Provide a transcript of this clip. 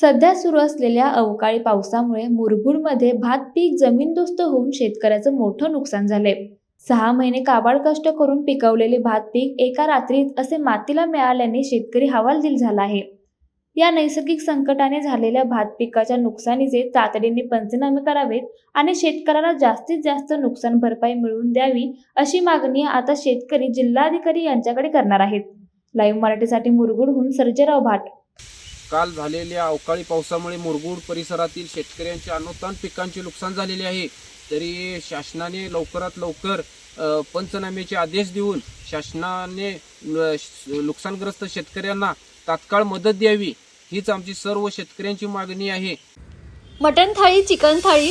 सध्या सुरू असलेल्या अवकाळी पावसामुळे मुरगुडमध्ये भात पीक जमीनदोस्त होऊन शेतकऱ्याचं मोठं नुकसान झाले सहा महिने काबाड कष्ट करून पिकवलेले भात पीक एका रात्रीत असे मातीला मिळाल्याने शेतकरी हवालदिल झाला आहे. या नैसर्गिक संकटाने झालेल्या भात पिकाच्या नुकसानीचे तातडीने पंचनामे करावेत आणि शेतकऱ्याला जास्तीत जास्त नुकसान भरपाई मिळवून द्यावी अशी मागणी आता शेतकरी जिल्हाधिकारी यांच्याकडे करणार आहेत. लाईव्ह मराठीसाठी मुरगुडहून सर्जेराव भाट. काल झालेल्या अवकाळी पावसामुळे मुरगुड परिसरातील शेतकऱ्यांचे अनुतान पिकांचे नुकसान झालेले आहे. तरी शासनाने लवकरात लवकर पंचनाम्याचे आदेश देऊन शासनाने नुकसानग्रस्त शेतकऱ्यांना तात्काळ मदत द्यावी. हीच आमची सर्व शेतकऱ्यांची मागणी आहे. मटन थाळी चिकन थाळी